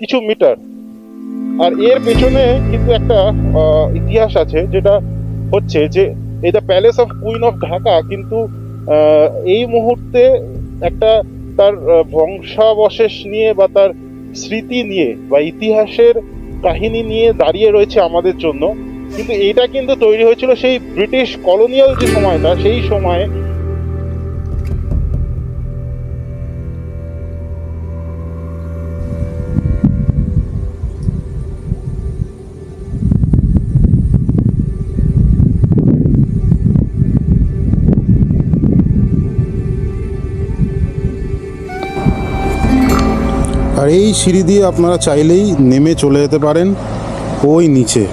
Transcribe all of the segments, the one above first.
কিছু মিটার। আর এর পেছনে কিন্তু একটা ইতিহাস আছে যেটা হচ্ছে যে the palace of queen of Dhaka কিন্তু এই মুহূর্তে একটা তার বংশাবশেষ নিয়ে বা তার স্মৃতি নিয়ে বা ইতিহাসের কাহিনী নিয়ে দাঁড়িয়ে রয়েছে আমাদের জন্য। কিন্তু এটা কিন্তু তৈরি হয়েছিল সেই ব্রিটিশ কলোনিয়াল যে সময়টা, সেই সময়ে আর এই সিঁড়ি দিয়ে আপনারা চাইলেই নেমে চলে যেতে পারেন ওই নিচে।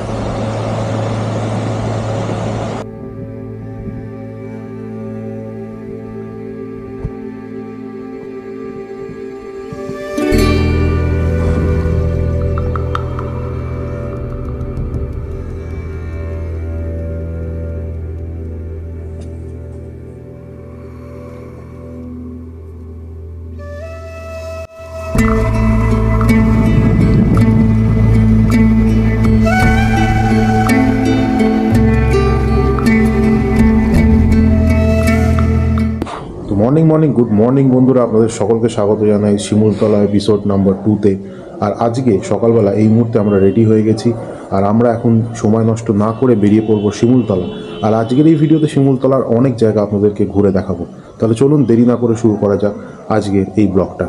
মর্নিং মর্নিং, গুড মর্নিং বন্ধুরা, আপনাদের সকলকে স্বাগত জানাই শিমুলতলা এপিসোড নাম্বার টুতে আর আজকে সকালবেলা এই মুহূর্তে আমরা রেডি হয়ে গেছি, আর আমরা এখন সময় নষ্ট না করে বেরিয়ে পড়ব শিমুলতলা। আর আজকের এই ভিডিওতে শিমুলতলার অনেক জায়গা আপনাদেরকে ঘুরে দেখাবো। তাহলে চলুন দেরি না করে শুরু করা যাক আজকের এই ব্লগটা।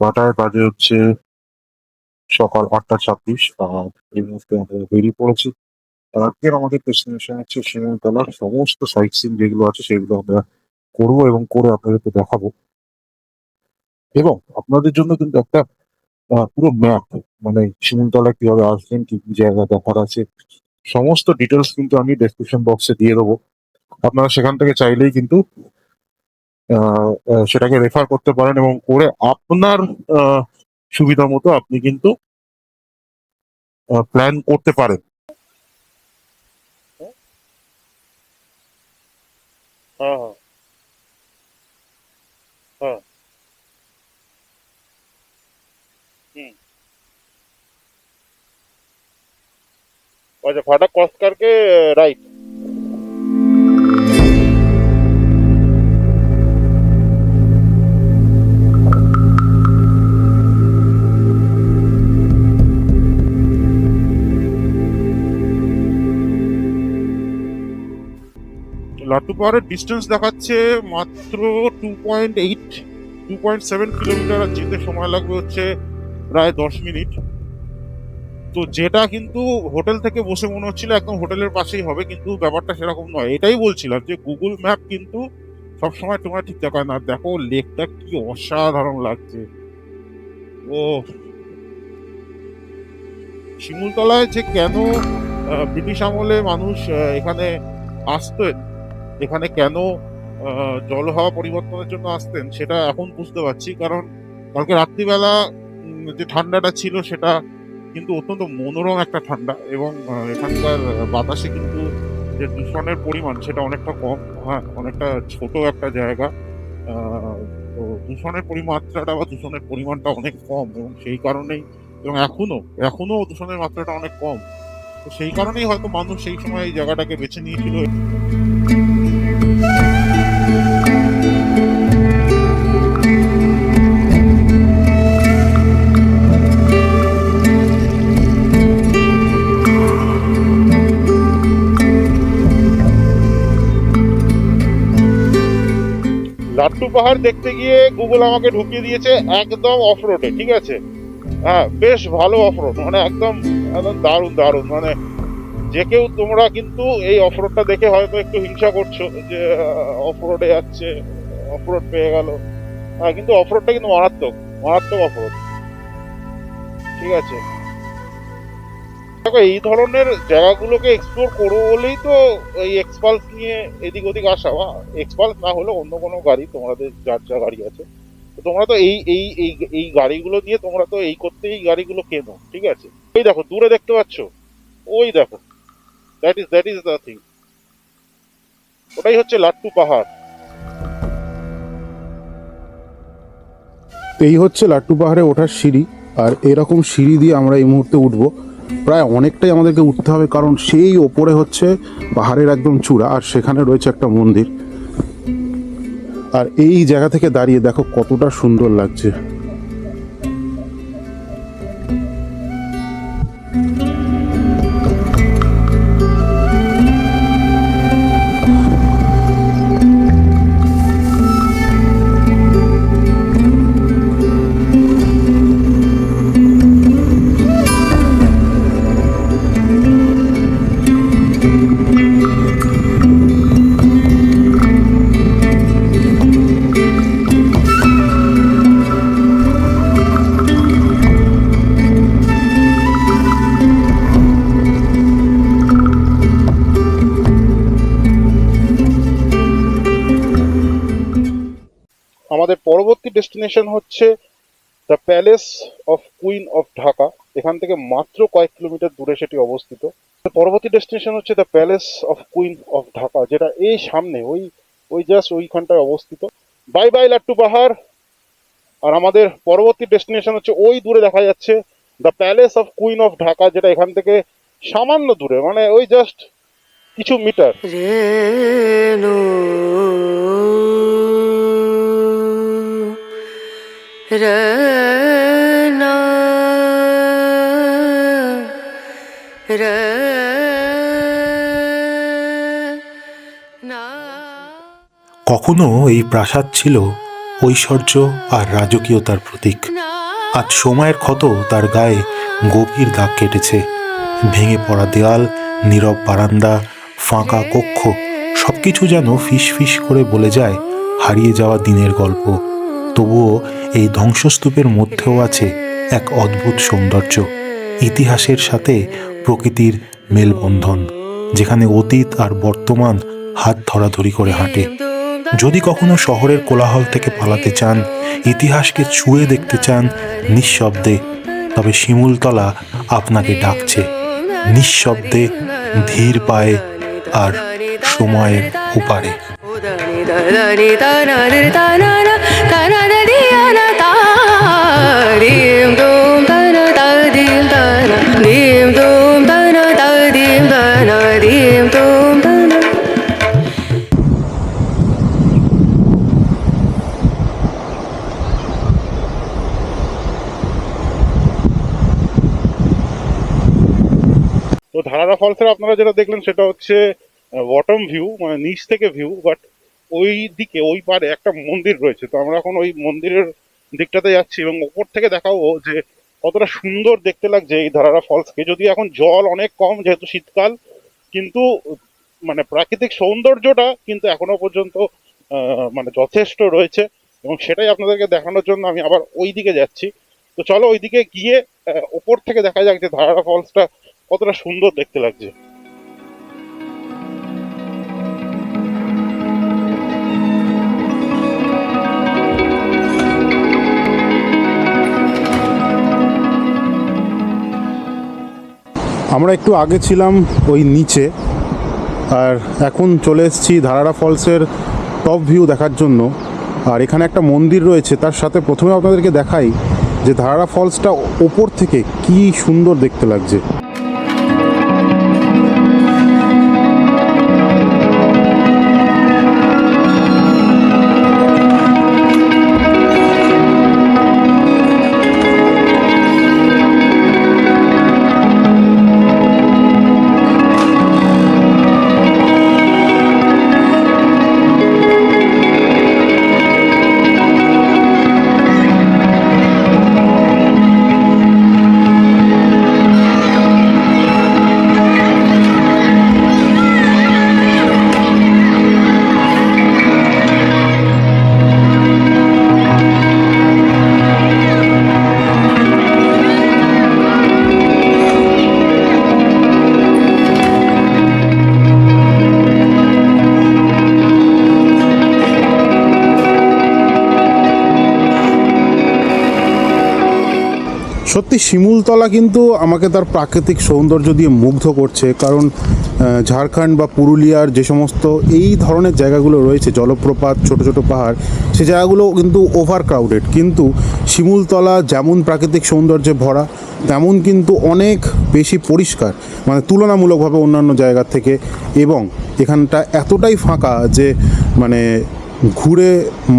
কটায় বাজে হচ্ছে সকাল আটটা ছাব্বিশ, আর এই মুহূর্তে আমরা বেরিয়ে পড়েছি। আজকের আমাদের ডেস্টিনেশন হচ্ছে শিমুলতলার সমস্ত সাইট সিন যেগুলো আছে, সেগুলো আমরা করব এবং করে আপনাদেরকে দেখাবো। এবং আপনাদের জন্য কিন্তু একটা পুরো ম্যাপ মানে শিমুলতলা কীভাবে আসবেন, কি কি জায়গা দেখার আছে, সমস্ত ডিটেলস কিন্তু আমি ডেসক্রিপশন বক্সে দিয়ে দেবো। আপনারা সেখান থেকে চাইলেই কিন্তু সেটাকে রেফার করতে পারেন এবং করে আপনার সুবিধা মতো আপনি কিন্তু প্ল্যান করতে পারেন। হ্যাঁ হ্যাঁ। अच्छा फाटक क्रॉस करके राइट লাট্টু পাহাড়ের ডিস্টেন্স দেখাচ্ছে মাত্র two point eight two point seven kilometre আর যেতে সময় লাগবে হচ্ছে প্রায় দশ মিনিট তো যেটা কিন্তু হোটেল থেকে বসে মনে হচ্ছিল একদম হোটেলের পাশেই হবে কিন্তু ব্যাপারটা সেরকম নয়। এটাই বলছিলাম যে গুগল ম্যাপ কিন্তু সবসময় তোমার ঠিক দেখায় না। দেখো লেকটা কি অসাধারণ লাগছে। ও। শিমুলতলায় যে কেন ব্রিটিশ আমলে মানুষ এখানে আসতেন এখানে কেন আহ, জলহাওয়া পরিবর্তনের জন্য আসতেন সেটা এখন বুঝতে পারছি। কারণ কালকে রাত্রিবেলা যে ঠান্ডাটা ছিল সেটা কিন্তু অত্যন্ত মনোরম একটা ঠান্ডা এবং এখানকার বাতাসে কিন্তু যে দূষণের পরিমাণ সেটা অনেকটা কম। হ্যাঁ অনেকটা ছোট একটা জায়গা। তো দূষণের পরিমাত্রাটা বা দূষণের পরিমাণটা অনেক কম এবং সেই কারণেই এবং এখনও এখনও দূষণের মাত্রাটা অনেক কম। তো সেই কারণেই হয়তো মানুষ সেই সময় এই জায়গাটাকে বেছে নিয়েছিল। লাট্টু পাহাড় দেখতে গিয়ে গুগল আমাকে ঢুকিয়ে দিয়েছে একদম অফ রোডে ঠিক আছে? হ্যাঁ বেশ ভালো অফ রোড মানে একদম একদম দারুণ দারুণ মানে যে কেউ তোমরা কিন্তু এই অফ রোডটা দেখে হয়তো একটু হিংসা করছ যে অফ রোডে যাচ্ছে অফ রোড পেয়ে গেল। হ্যাঁ কিন্তু অফ রোডটা কিন্তু মারাত্মক মারাত্মক অফ রোড ঠিক আছে? দেখো, এই ধরনের জায়গাগুলোকে এক্সপ্লোর করব বলেই তো এই এক্সপালস নিয়ে এদিক ওদিক আসা। বা এক্সপালস না হলে অন্য কোনো গাড়ি, তোমাদের যার যা গাড়ি আছে। তোমরা তো এই এই এই এই গাড়িগুলো দিয়ে তোমরা তো এই করতেই গাড়িগুলো কেনো, ঠিক আছে? ওই দেখো, দূরে দেখতে পাচ্ছ? ওই দেখো that is that is the thing ওটাই হচ্ছে লাট্টু পাহাড়। এই হচ্ছে লাট্টু পাহাড়ে ওঠার সিঁড়ি, আর এরকম সিঁড়ি দিয়ে আমরা এই মুহূর্তে উঠবো। প্রায় অনেকটাই আমাদেরকে উঠতে হবে, কারণ সেই ওপরে হচ্ছে পাহাড়ের একদম চূড়া, আর সেখানে রয়েছে একটা মন্দির। আর এই জায়গা থেকে দাঁড়িয়ে দেখো কতটা সুন্দর লাগছে। আমাদের পরবর্তী ডেস্টিনেশন হচ্ছে the palace of queen of Dhaka এখান থেকে মাত্র কয়েক কিলোমিটার দূরে সেটি অবস্থিত। পরবর্তী ডেস্টিনেশন হচ্ছে the palace of queen of Dhaka যেটা এই সামনে, ওই ওই জাস্ট ওইখানটায় অবস্থিত। বাই বাই লাট্টু পাহাড়। আর আমাদের পরবর্তী ডেস্টিনেশন হচ্ছে, ওই দূরে দেখা যাচ্ছে the palace of queen of Dhaka যেটা এখান থেকে সামান্য দূরে মানে ওই জাস্ট কিছু মিটার কখনো এই প্রাসাদ ছিল ঐশ্বর্য আর রাজকীয়তার প্রতীক। আজ সময়ের ক্ষত তার গায়ে গভীর দাগ কেটেছে। ভেঙে পড়া দেয়াল, নীরব বারান্দা, ফাঁকা কক্ষ, সবকিছু যেন ফিস ফিস করে বলে যায় হারিয়ে যাওয়া দিনের গল্প। তবুও এই ধ্বংসস্তূপের মধ্যেও আছে এক অদ্ভুত সৌন্দর্য ইতিহাসের সাথে প্রকৃতির মেলবন্ধন যেখানে অতীত আর বর্তমান হাত ধরাধরি করে হাঁটে যদি কখনো শহরের কোলাহল থেকে পালাতে চান ইতিহাসকে ছুঁয়ে দেখতে চান নিঃশব্দে তবে শিমুলতলা আপনাকে ডাকছে নিঃশব্দে ধীর পায়ে আর সময়ের উপারে ধারারা ফলসের আপনারা যেটা দেখলেন সেটা হচ্ছে বটম ভিউ মানে নিচ থেকে ভিউ বাট ওই দিকে, ওই পারে একটা মন্দির রয়েছে। তো আমরা এখন ওই মন্দিরের দিকটাতে যাচ্ছি এবং ওপর থেকে দেখাবো যে কতটা সুন্দর দেখতে লাগছে এই ধারারা ফলসকে যদি এখন জল অনেক কম যেহেতু শীতকাল, কিন্তু মানে প্রাকৃতিক সৌন্দর্যটা কিন্তু এখনও পর্যন্ত মানে যথেষ্ট রয়েছে এবং সেটাই আপনাদেরকে দেখানোর জন্য আমি আবার ওই দিকে যাচ্ছি। তো চলো ওইদিকে গিয়ে ওপর থেকে দেখা যাক যে ধারারা ফলসটা কতটা সুন্দর দেখতে লাগছে। আমরা একটু আগে ছিলাম ওই নিচে, আর এখন চলে এসেছি ধারারা ফলসের টপ ভিউ দেখার জন্য। আর এখানে একটা মন্দির রয়েছে, তার সাথে প্রথমে আপনাদেরকে দেখাই যে ধারারা ফলসটা ওপর থেকে কি সুন্দর দেখতে লাগছে। সত্যি শিমুলতলা কিন্তু আমাকে তার প্রাকৃতিক সৌন্দর্য দিয়ে মুগ্ধ করছে, কারণ ঝাড়খণ্ড বা পুরুলিয়ার যে সমস্ত এই ধরনের জায়গাগুলো রয়েছে, জলপ্রপাত, ছোট ছোট পাহাড়, সে জায়গাগুলো কিন্তু ওভার ক্রাউডেড কিন্তু শিমুলতলা যেমন প্রাকৃতিক সৌন্দর্যে ভরা, তেমন কিন্তু অনেক বেশি পরিষ্কার মানে তুলনামূলকভাবে অন্যান্য জায়গার থেকে। এবং এখানটা এতটাই ফাঁকা যে মানে ঘুরে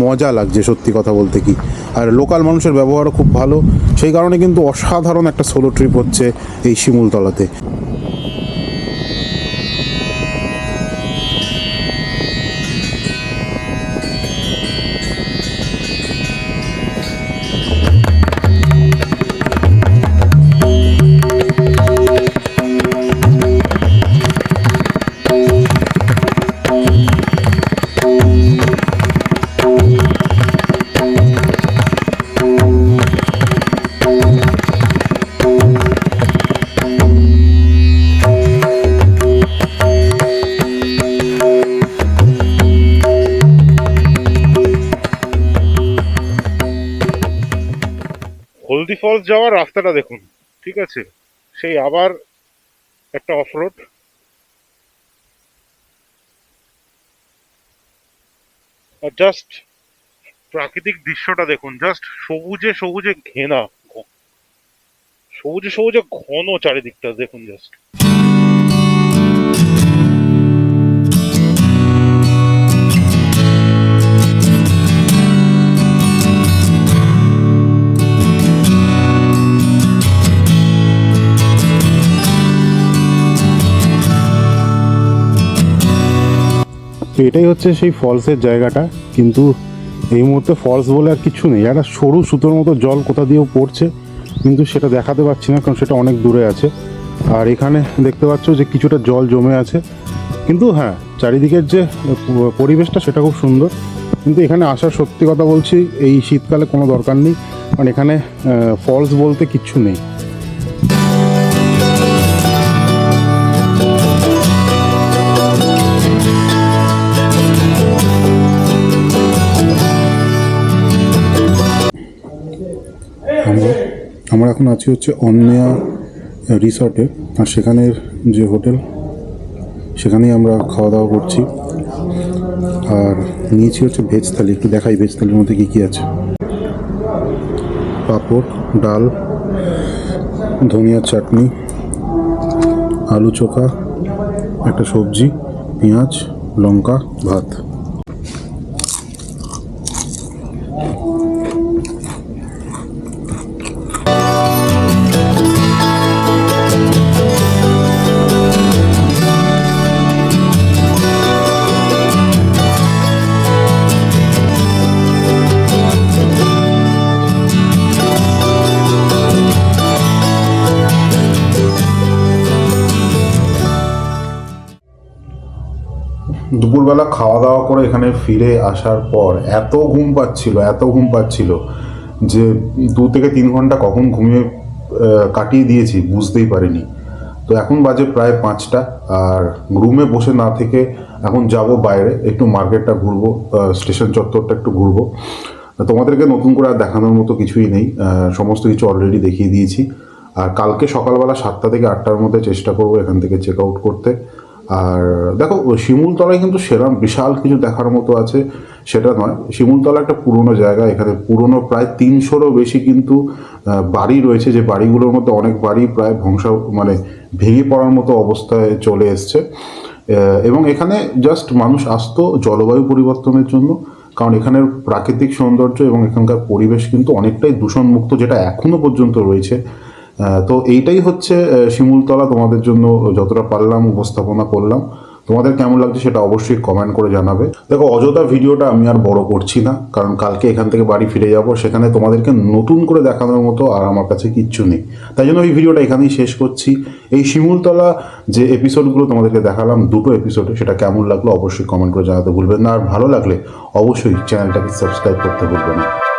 মজা লাগছে সত্যি কথা বলতে কি। আর লোকাল মানুষের ব্যবহারও খুব ভালো। সেই কারণে কিন্তু অসাধারণ একটা সোলো ট্রিপ হচ্ছে এই শিমুলতলাতে। হলদি ফলস যাওয়ার রাস্তাটা দেখুন, ঠিক আছে? সেই আবার একটা অফরোড আর জাস্ট প্রাকৃতিক দৃশ্যটা দেখুন জাস্ট সবুজে সবুজে ঘেনা সবুজে সবুজে ঘন চারিদিকটা, দেখুন জাস্ট এটাই হচ্ছে সেই ফলসের জায়গাটা। কিন্তু এই মুহূর্তে ফলস বলে আর কিছু নেই। একটা সরু সুতোর মতো জল কোথা দিয়েও পড়ছে, কিন্তু সেটা দেখাতে পারছি না, কারণ সেটা অনেক দূরে আছে। আর এখানে দেখতে পাচ্ছ যে কিছুটা জল জমে আছে। কিন্তু হ্যাঁ চারিদিকের যে পরিবেশটা সেটা খুব সুন্দর। কিন্তু এখানে আসার সত্যি কথা বলছি, এই শীতকালে কোনো দরকার নেই। কারণ এখানে ফলস বলতে কিচ্ছু নেই। আমরা এখন আছি হচ্ছে অন্যা রিসর্টে, আর সেখানের যে হোটেল, সেখানেই আমরা খাওয়া দাওয়া করছি। আর নিয়েছি হচ্ছে ভেজ থালি একটু দেখাই ভেজ থালির মধ্যে কী কী আছে। পাঁপড়, ডাল ধনিয়ার চাটনি, আলু চোখা, একটা সবজি, পেঁয়াজ, লঙ্কা, ভাত। খাওয়া দাওয়া করে এখানে ফিরে আসার পর এত ঘুম পাচ্ছিল, এত ঘুম পাচ্ছিল যে দু থেকে তিন ঘণ্টা কখন ঘুমিয়ে কাটিয়ে দিয়েছি বুঝতেই পারিনি। তো এখন বাজে প্রায় পাঁচটা, আর রুমে বসে না থেকে এখন যাব বাইরে, একটু মার্কেটটা ঘুরবো স্টেশন চত্বরটা একটু ঘুরবো। তোমাদেরকে নতুন করে আর দেখানোর মতো কিছুই নেই সমস্ত কিছু অলরেডি দেখিয়ে দিয়েছি। আর কালকে সকালবেলা সাতটা থেকে আটটার মধ্যে চেষ্টা করব এখান থেকে চেক আউট করতে। আর দেখো, শিমুলতলায় কিন্তু সেরম বিশাল কিছু দেখার মতো আছে, সেটা নয়। শিমুলতলা একটা পুরনো জায়গা, এখানে পুরনো প্রায় তিনশোরও বেশি কিন্তু বাড়ি রয়েছে। যে বাড়িগুলোর মধ্যে অনেক বাড়ি প্রায় ধ্বংস মানে ভেঙে পড়ার মতো অবস্থায় চলে এসছে। এবং এখানে জাস্ট মানুষ আসতো জলবায়ু পরিবর্তনের জন্য, কারণ এখানের প্রাকৃতিক সৌন্দর্য এবং এখানকার পরিবেশ কিন্তু অনেকটাই দূষণমুক্ত, যেটা এখনও পর্যন্ত রয়েছে। তো এইটাই হচ্ছে শিমুলতলা। তোমাদের জন্য যতটা পারলাম, উপস্থাপনা করলাম। তোমাদের কেমন লাগছে সেটা অবশ্যই কমেন্ট করে জানাবে। দেখো, অযথা ভিডিওটা আমি আর বড় করছি না, কারণ কালকে এখান থেকে বাড়ি ফিরে যাব। সেখানে তোমাদেরকে নতুন করে দেখানোর মতো আর আমার কাছে কিচ্ছু নেই। তাই জন্য এই ভিডিওটা এখানেই শেষ করছি। এই শিমুলতলা যে এপিসোডগুলো তোমাদেরকে দেখালাম, দুটো এপিসোডে সেটা কেমন লাগল অবশ্যই কমেন্ট করে জানাতে ভুলবেন না। আর ভালো লাগলে অবশ্যই চ্যানেলটাকে সাবস্ক্রাইব করতে ভুলবেন না।